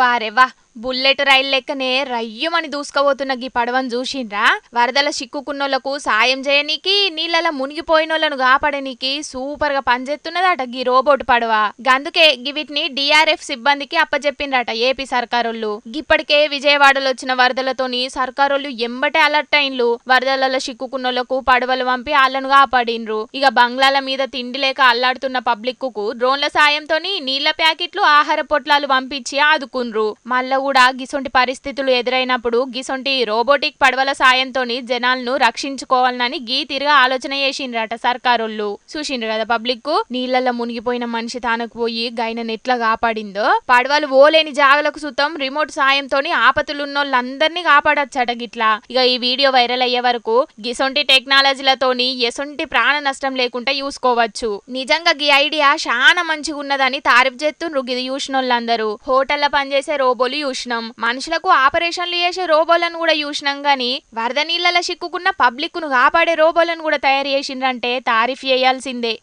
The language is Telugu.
वारे वा బుల్లెట్ రైలు లెక్కనే రయ్యమని దూసుకోబోతున్న గీ పడవను చూసిండ్రా? వరదల చిక్కుకున్నోళ్ళకు సాయం చేయనీకి నీళ్ళలా మునిగిపోయినోళ్ళను కాపాడనీకి సూపర్గా పనిచేస్తున్నదట గీ రోబోట్ పడవ. గందుకే గివిటిని డిఆర్ఎఫ్ సిబ్బందికి అప్పచెప్పిండ్రట ఏపీ సర్కారోళ్ళు. గిప్పటికే విజయవాడలో వచ్చిన వరదలతోని సర్కారోళ్ళు ఎంబటే అలర్ట్ అయిన్లు. వరదలలో చిక్కుకున్నోళ్ళకు పడవలు పంపి వాళ్ళను కాపాడిండ్రు. ఇక బంగ్లాల మీద తిండి లేక అల్లాడుతున్న పబ్లిక్కు డ్రోన్ల సాయంతోని నీళ్ళ ప్యాకెట్లు ఆహార పొట్లాలు పంపించి ఆదుకుండ్రు. మళ్ళా కూడా గిసొంటి పరిస్థితులు ఎదురైనప్పుడు గిసొంటి రోబోటిక్ పడవల సాయంతోని జనాలను రక్షించుకోవాలని గీ తిరిగా ఆలోచన చేసిండ్రట సర్కారోళ్ళు. చూసిండ్రు కదా పబ్లిక్కు నీళ్ళలో మునిగిపోయిన మనిషి తానకు పోయి గైనను ఎట్లా కాపాడిందో? పడవలు ఓలేని జాగలకు సుతం రిమోట్ సాయంతోని ఆపతులున్నోళ్ళందరినీ కాపాడచ్చట గిట్లా. ఇక ఈ వీడియో వైరల్ అయ్యే వరకు గిసొంటి టెక్నాలజీలతోని ఎసొంటి ప్రాణ నష్టం లేకుండా చూసుకోవచ్చు. నిజంగా గీ ఐడియా చాలా మంచిగా ఉన్నదని తారీఫ్ చేస్తుండ్రు గిది చూసినోళ్ళందరూ. హోటల్లో పనిచేసే రోబోలు చూసినాం. మనుషులకు ఆపరేషన్లు చేసే రోబోలను కూడా చూసినాం గాని వరద నీళ్ళలో చిక్కుకున్న పబ్లిక్ను కాపాడే రోబోలను కూడా తయారు చేసిండ్రంటే తారీఫ్ చేయాల్సిందే.